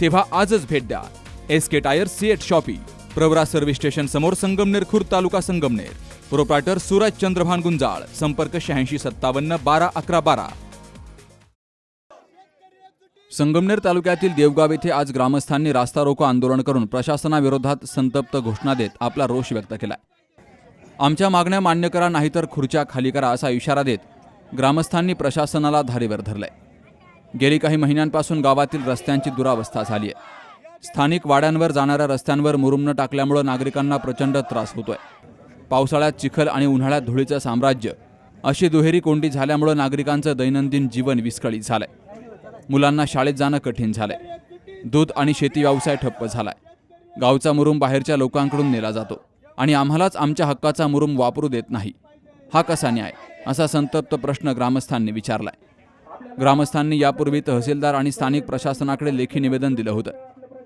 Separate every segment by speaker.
Speaker 1: तेव्हा आजच भेट द्या. S K tyre CEAT shoppe Pravara service station समोर संगमनेर खुर्द तालुका संगमनेर. प्रोप्रायटर सूरज चंद्रभान गुंजाळ संपर्क शहाऐंशी सत्तावन्न बारा अकरा बारा. संगमनेर तालुक्यातील देवगाव येथे आज ग्रामस्थांनी रास्ता रोको आंदोलन करून प्रशासनाविरोधात संतप्त घोषणा देत आपला रोष व्यक्त केला आमच्या मागण्या मान्य करा नाहीतर खुर्च्या खाली करा असा इशारा देत ग्रामस्थांनी प्रशासनाला धारेवर धरलाय. गेली काही महिन्यांपासून गावातील रस्त्यांची दुरावस्था झाली आहे. स्थानिक वाड्यांवर जाणाऱ्या रस्त्यांवर मुरुम न टाकल्यामुळं नागरिकांना प्रचंड त्रास होतोय. पावसाळ्यात चिखल आणि उन्हाळ्यात धुळीचं साम्राज्य अशी दुहेरी कोंडी झाल्यामुळं नागरिकांचं दैनंदिन जीवन विस्कळीत झालंय. मुलांना शाळेत जाणं कठीण झालंय. दूध आणि शेती व्यवसाय ठप्प झालाय. गावचा मुरुम बाहेरच्या लोकांकडून नेला जातो आणि आम्हालाच आमच्या हक्काचा मुरुम वापरू देत नाही. हा कसा न्याय? असा संतप्त प्रश्न ग्रामस्थांनी विचारलाय. ग्रामस्थांनी यापूर्वी तहसीलदार आणि स्थानिक प्रशासनाकडे लेखी निवेदन दिलं होतं.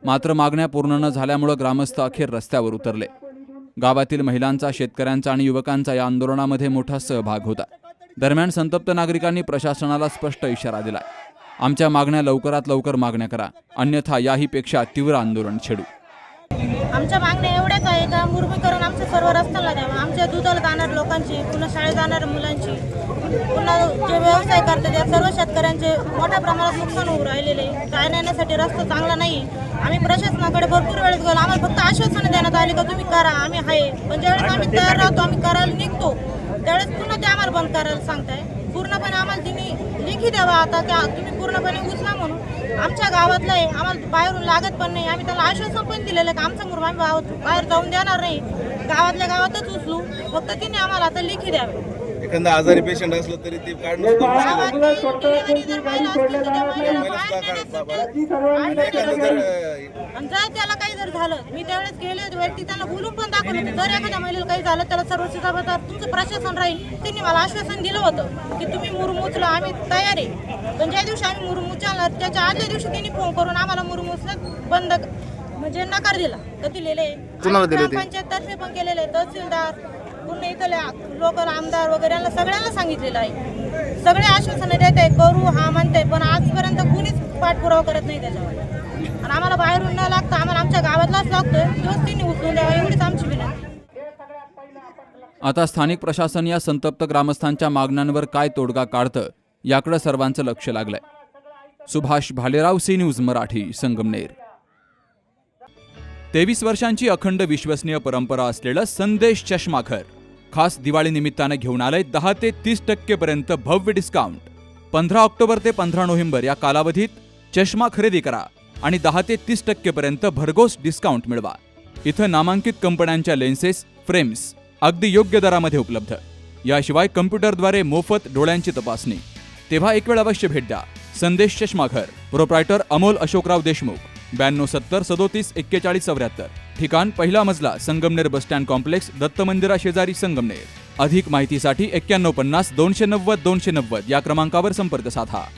Speaker 1: मात्र मागण्या पूर्ण न झाल्यामुळं ग्रामस्थ अखेर रस्त्यावर उतरले. गावातील महिलांचा शेतकऱ्यांचा आणि युवकांचा या आंदोलनामध्ये मोठा सहभाग होता. दरम्यान संतप्त नागरिकांनी प्रशासनाला स्पष्ट इशारा दिला. आमच्या मागण्या लवकरात लवकर मागण्या करा. अन्यथा याहीपेक्षा तीव्र आंदोलन छेडू.
Speaker 2: आमच्या मागण्या आहे का? मुर्मीकरण आमच्या सर्व रस्त्याला द्यावं. आमच्या दुधाला जाणार लोकांची पुन्हा शाळेत जाणाऱ्या मुलांची. पुन्हा जे व्यवसाय करतात त्या सर्व शेतकऱ्यांचे मोठ्या प्रमाणात नुकसान होऊ राहिलेले जाण्या येण्यासाठी रस्ता चांगला नाही. आम्ही प्रशासनाकडे भरपूर वेळेस गेलो. आम्हाला फक्त आश्वासनं देण्यात आली का तुम्ही करा आम्ही आहे. पण ज्यावेळेस आम्ही तयार राहतो आम्ही करायला निघतो त्यावेळेस पुन्हा बंद करायला सांगताय. पूर्णपणे आम्हाला तिने लिखी द्यावा आता त्या तुम्ही पूर्णपणे उचला म्हणून. आमच्या गावातलं आहे आम्हाला बाहेरून लागत पण नाही. आम्ही त्याला आश्वासन पण दिलेलं आहे आमच्या मुरुम आम्ही बाहेर- बाहेर जाऊन देणार नाही. गावातल्या गावातच उचलू. फक्त तिने आम्हाला आता लिखी द्यावे.
Speaker 3: एखादा आजारी पेशंट असलं तरी ते काढणं सुद्धा मुश्किल आहे. सुद्धा काढ- आणि एखादं जर अं,
Speaker 2: आणि जर त्याला काही जर झालं मी त्यावेळेस गेले होते व्यक्ती त्यांना बोलून पण दाखवलं होतं जर एखाद्या महिलेला काही झालं त्याला सर्व जबाबदार तुमचं प्रशासन राहील त्यांनी मला आश्वासन दिलं होतं की तुम्ही मुरुम उचला आम्ही तयार आहे पण ज्या दिवशी आम्ही मुरुम उचलणार त्याच्या आदल्या दिवशी त्यांनी फोन करून आम्हाला मुरुम उचलत बंद म्हणजे नकार दिला तर दिलेले
Speaker 4: कुणाला दिले?
Speaker 2: पंचायत तर्फे पण केलेले. तहसीलदार पूर्ण इथं लोकल आमदार वगैरे यांना सगळ्यांना सांगितलेलं आहे. सगळे आश्वासनं देत आहे करू हा म्हणते पण आजपर्यंत कुणीच पाठपुरावा करत नाही त्याच्यावर. आणि आम्हाला बाहेरून न लागतं आम्हाला आमच्या गावातलाच लागतोय तोच तिने उचलून द्यावा एवढीच आमची विनंती.
Speaker 1: आता स्थानिक प्रशासन या संतप्त ग्रामस्थांच्या मागण्यांवर काय तोडगा काढतं याकडे सर्वांचं लक्ष लागलंय. Subhash Bhalerao C news Marathi Sangamner. तेवीस वर्षांची अखंड विश्वसनीय परंपरा असलेलं संदेश चष्माघर. खास दिवाळी निमित्तानं घेऊन आलंय दहा ते तीस टक्केपर्यंत भव्य डिस्काउंट पंधरा ऑक्टोबर ते पंधरा नोव्हेंबर या कालावधीत चष्मा खरेदी करा आणि दहा ते तीस टक्केपर्यंत भरघोस डिस्काउंट मिळवा. इथं नामांकित कंपन्यांच्या लेन्सेस फ्रेम्स अगदी योग्य दरामध्ये उपलब्ध. याशिवाय कम्प्युटरद्वारे मोफत डोळ्यांची तपासणी. तेव्हा एक वेळ अवश्य भेट द्या. संदेश चष्माघर. प्रोप्रायटर अमोल अशोकराव देशमुख. ब्याण्णव सत्तर सदोतीस एक्केचाळीस चौऱ्याहत्तर. ठिकाण पहिला मजला Sangamner bus stand complex Datta मंदिरा शेजारी संगमनेर. अधिक माहितीसाठी एक्क्याण्णव पन्नास दोनशे नव्वद दोनशे नव्वद या क्रमांकावर संपर्क साधा.